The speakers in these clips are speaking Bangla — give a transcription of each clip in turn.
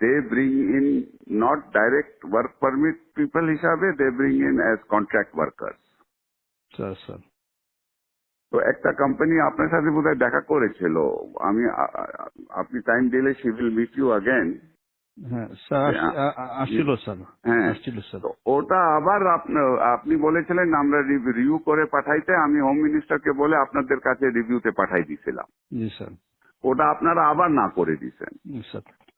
they bring in not direct work permit people হিসাবে they bring in as contract workers sir sir তো একটা কোম্পানি আপনার সাথে বোধহয় দেখা করেছিল। আমি আপনি টাইম দিলে she will meet you again sir আস- আ- আ- আসছিল স্যার। আসছিল স্যার। তো ওটা আবার আপনি- বলেছিলেন আমরা রিভিউ করে পাঠাইতে আমি হোম মিনিস্টারকে বলে আপনাদের কাছে রিভিউতে পাঠাই স্যার। ওটা আপনারা আবার না করে দিচ্ছেন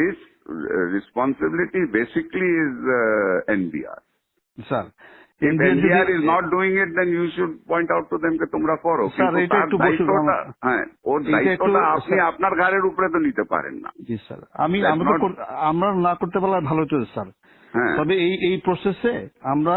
this responsibility basically is NBR sir If NBR is not doing it, then you should point out to them তোমরা করো Sir, এটা একটু দায়িত্বটা হ্যাঁ ওর দায়িত্বটা আপনি আপনার ঘাড়ের উপরে তো নিতে পারেন না জি স্যার আমি আমরা আমরা না করতে পারলে ভালো হতো স্যার তবে এই এই প্রসেসে আমরা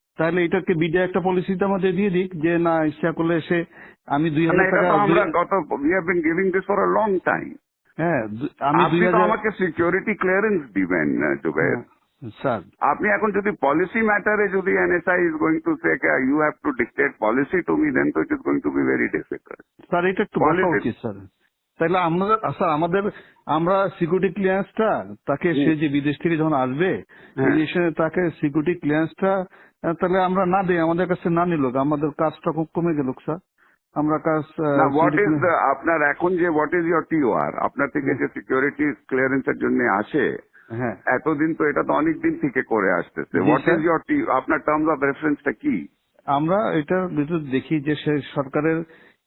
তাহলে এটাকে বিডিয়া একটা পলিসিতে আমাদের দিয়ে দিক যে না ইচ্ছা করলে সে আমি দুই হাজার টাকা আমরা গত we have been giving this for a long time হ্যাঁ আমি আপনি দুই তো হাজার আমাকে সিকিউরিটি ক্লিয়ারেন্স দিবেন জুবের হ্যাঁ, স্যার। আপনি এখন যদি পলিসি ম্যাটারে যদি NSI is going to say you have to dictate policy to me then তো it is going to be very difficult sir এটা একটু Politics. উচিত স্যার? তাহলে আমরা স্যার আমাদের আমরা সিকিউরিটি ক্লিয়ারেন্সটা তাকে সে যে বিদেশ থেকে যখন আসবে হ্যাঁ। বিদেশে তাকে সিকিউরিটি ক্লিয়ারেন্সটা তাহলে আমরা না দিই আমাদের কাছে না নিল। আমাদের কাজটা খুব কমে গেল স্যার। আমরা কাজ হোয়াট ইজ আপনার এখন যে হোয়াট ইজ ইয়োর টিওআর আপনার থেকে যে সিকিউরিটি ক্লিয়ারেন্সের জন্য আসে হ্যাঁ। এতদিন তো এটা তো অনেক দিন থেকে করে আসতেছে। হোয়াট। ইজ ইয়োর আপনার টার্মস অফ রেফারেন্সটা কি? আমরা এটার ভিতর দেখি যে সে সরকারের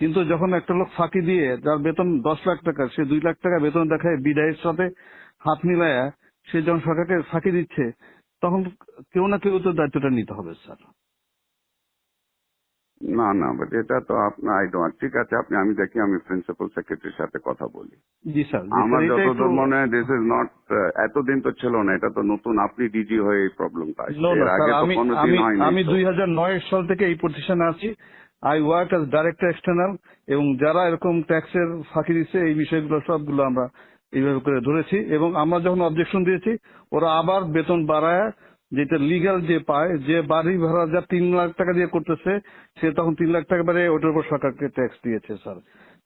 কিন্তু যখন একটা লোক ফাঁকি দিয়ে যার বেতন দশ লাখ টাকা সে দুই লাখ টাকা বেতন দেখায় বিদায়ের সাথে হাত মিলায়া সে যখন সরকারকে ফাঁকি দিচ্ছে তখন কেউ না কেউ তো দায়িত্বটা নিতে হবে স্যার। না না বাট এটা তো আপনার আই ডোন্ট ঠিক আছে আপনি আমি দেখি আমি প্রিন্সিপাল সেক্রেটারির সাথে কথা বলি। জি স্যার আমার যতদূর মনে হয় দিস ইজ নট এতদিন তো ছিল না এটা তো নতুন আপনি ডিজি হয়ে এই প্রবলেমটা আসছে No, no, এর আগে তো আমি কোনোদিন হয়নি আমি তো। দুই হাজার নয় সাল থেকে এই প্রতিষ্ঠানে আছি। I work as director external এবং যারা এরকম ট্যাক্সের ফাঁকি দিচ্ছে, এই বিষয়গুলো সবগুলো আমরা এইভাবে করে ধরেছি। এবং আমরা যখন অবজেকশন দিয়েছি, ওরা আবার বেতন বাড়ায়, যেটা লিগাল যে পায়, যে বাড়ি ভাড়া যা তিন লাখ টাকা দিয়ে করতেছে, সে তখন তিন লাখ টাকা বাড়ে ওটার উপর সরকারকে ট্যাক্স দিয়েছে স্যার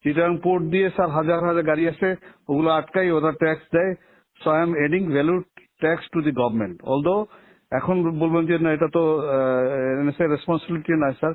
চিটাং পোর্ট দিয়ে স্যার হাজার হাজার গাড়ি আসে, ওগুলো আটকাই ওরা ট্যাক্স দেয়। So I am adding value tax to the government although এখন বলবেন যে, না, এটা তো রেসপন্সিবিলিটি নাই স্যার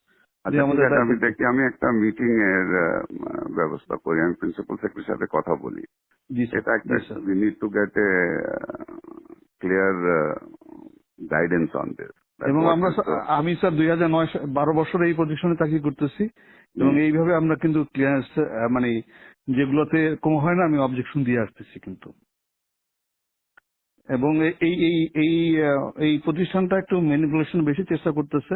আচ্ছা আমাদের আমি দেখি আমি একটা মিটিং এর ব্যবস্থা করি আমি প্রিন্সিপাল সেক্রেটারির সাথে কথা বলি। জি স্যার এটা একটা we need to get a clear guidance on this এবং আমরা আমি স্যার দুই হাজার নয় বারো বছর এই প্রতিষ্ঠানে চাকরি করতেছি এবং এইভাবে আমরা কিন্তু ক্লিয়ারেন্স মানে যেগুলোতে কম হয় না আমি অবজেকশন দিয়ে আসতেছি কিন্তু। এবং এই এই এই এই প্রতিষ্ঠানটা একটু ম্যানিপুলেশন বেশি চেষ্টা করতেছে।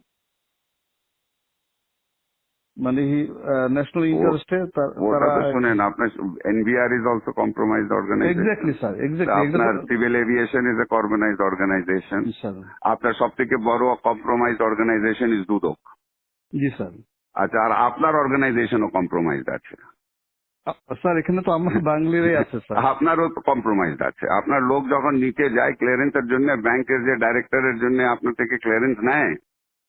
মানে ন্যাশনাল ইন্টারেস্টে তারা শুনেন আপনার NBR is also compromise organization exactly sir আপনার civil aviation is a organization আপনার সব থেকে বড় compromise organization is Dudok. Ji sir আচ্ছা আর আপনার অর্গানাইজেশনও কম্প্রোমাইজ আছে। স্যার এখানে তো আমার বাঙালিরাই আছে স্যার। আপনারও তো কম্প্রোমাইজ আছে। আপনার লোক যখন নিচে যায় ক্লিয়ারেন্সের জন্য ব্যাংকের যে ডাইরেক্টরের জন্য আপনার থেকে ক্লিয়ারেন্স নেয়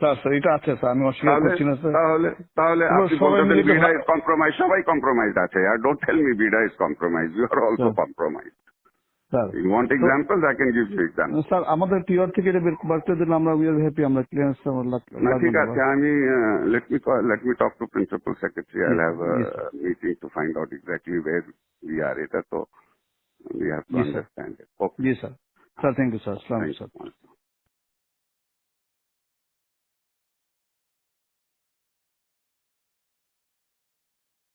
Sir sir এটা আছে স্যার আমি অস্বীকার করছি না স্যার তাহলে তাহলে আপনি বলতেছেন বিডা ইজ কম্প্রোমাইজ সবাই কম্প্রোমাইজ আছে আর don't tell me BIDA is compromise you are also. Compromise sir you want examples I can give you example sir আমাদের টিওর থেকে এটা বের বাড়তে দিলে আমরা উই আর হ্যাপি আমরা ক্লিয়ারেন্স না ঠিক আছে আমি let me let me talk to principal secretary I have sir. Meeting to find out exactly where we are এটা তো we have to understand it okay ji sir sir thank you sir আসসালাম ইউ